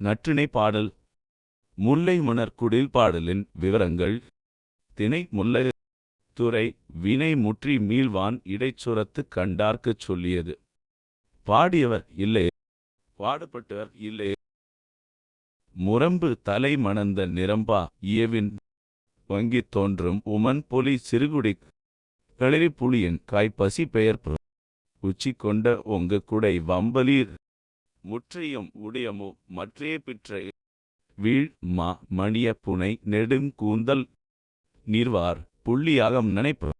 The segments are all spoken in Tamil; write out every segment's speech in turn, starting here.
நற்றிணை பாடல். முல்லை மணர் குடில் பாடலின் விவரங்கள். திணை முல்லை துறை வினை முற்றி மீள்வான் இடைச்சுரத்து கண்டார்க்குச் சொல்லியது. பாடியவர் இல்லை. பாடப்பட்டவர் இல்லை. முரம்பு தலை மணந்த நிரம்பா இயவின் வங்கித் தோன்றும் உமன் பொலி சிறுகுடி களிரி புலியின் காய்ப்பசி பெயர்ப்பு. உச்சி கொண்ட ஒங்கு குடை வம்பலீர் முற்றையும் உடையமோ? மற்றே பிற்றை வீழ் மா மணிய புனை நெடுங்கூந்தல் நீர்வார் புள்ளியாகம் நினைப்பு.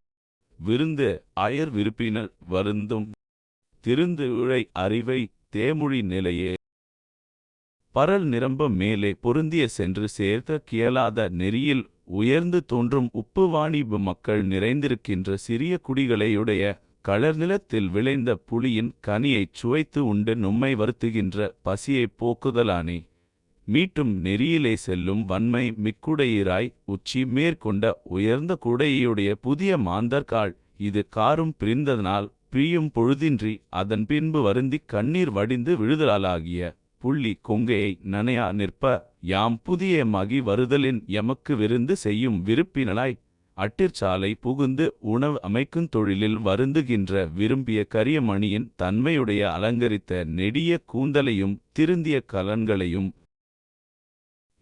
விருந்து அயர் விருப்பினர் வருந்தும் திருந்து உழை அறிவை தேமொழி நிலையே. பரல் நிரம்ப மேலே பொருந்திய சென்று சேர்த்த கியலாத நெறியில் உயர்ந்து தோன்றும் உப்பு வாணிபு மக்கள் நிறைந்திருக்கின்ற சிறிய குடிகளையுடைய களர்நிலத்தில் விளைந்த புலியின் கனியைச் சுவைத்து உண்டு நும்மை வருத்துகின்ற பசியைப் போக்குதலானே. மீட்டும் நெறியிலே செல்லும் வன்மை மிக்குடையிராய் உச்சி மேற்கொண்ட உயர்ந்த குடையுடைய புதிய மாந்தர்காள் இது காரும் பிரிந்ததனால் பிரியும் பொழுதின்றி அதன் பின்பு வருந்திக் கண்ணீர் வடிந்து விழுதலாலாகிய புள்ளி கொங்கையை நனையா நிற்ப யாம் புதிய மகி வருதலின் எமக்கு விருந்து செய்யும் விருப்பினளாய் அட்டிற்சாலை புகுந்து உணவு அமைக்கும் தொழிலில் வருந்துகின்ற விரும்பிய கரியமணியின் தன்மையுடைய அலங்கரித்த நெடிய கூந்தலையும் திருந்திய கலன்களையும்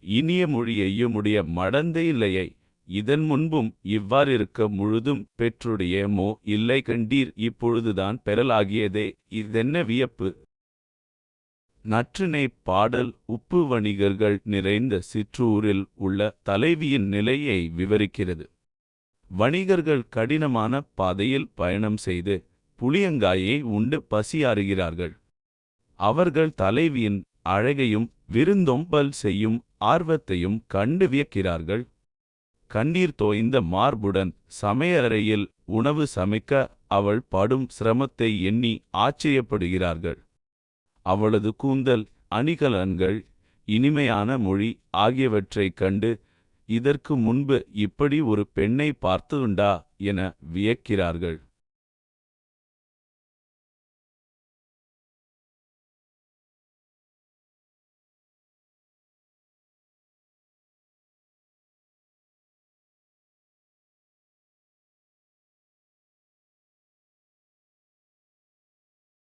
இனிய மொழியையுமுடைய மடந்த இல்லையை இதன் முன்பும் இவ்வாறிருக்க முழுதும் பெற்றுடைய மோ இல்லை கண்டீர் இப்பொழுதுதான் பெறலாகியதே. இதென்ன வியப்பு! நற்றினை பாடல் உப்பு வணிகர்கள் நிறைந்த சிற்றூரில் உள்ள தலைவியின் நிலையை விவரிக்கிறது. வணிகர்கள் கடினமான பாதையில் பயணம் செய்து புளியங்காயை உண்டு பசியாறுகிறார்கள். அவர்கள் தலைவியின் அழகையும் விருந்தொம்பல் செய்யும் ஆர்வத்தையும் கண்டு வியக்கிறார்கள். கண்ணீர் தோய்ந்த மார்புடன் சமையலறையில் உணவு சமைக்க அவள் படும் சிரமத்தை எண்ணி ஆச்சரியப்படுகிறார்கள். அவளது கூந்தல் அணிகலன்கள் இனிமையான மொழி ஆகியவற்றைக் கண்டு இதற்கு முன்பு இப்படி ஒரு பெண்ணை பார்த்ததுண்டா என வியக்கிறார்கள்.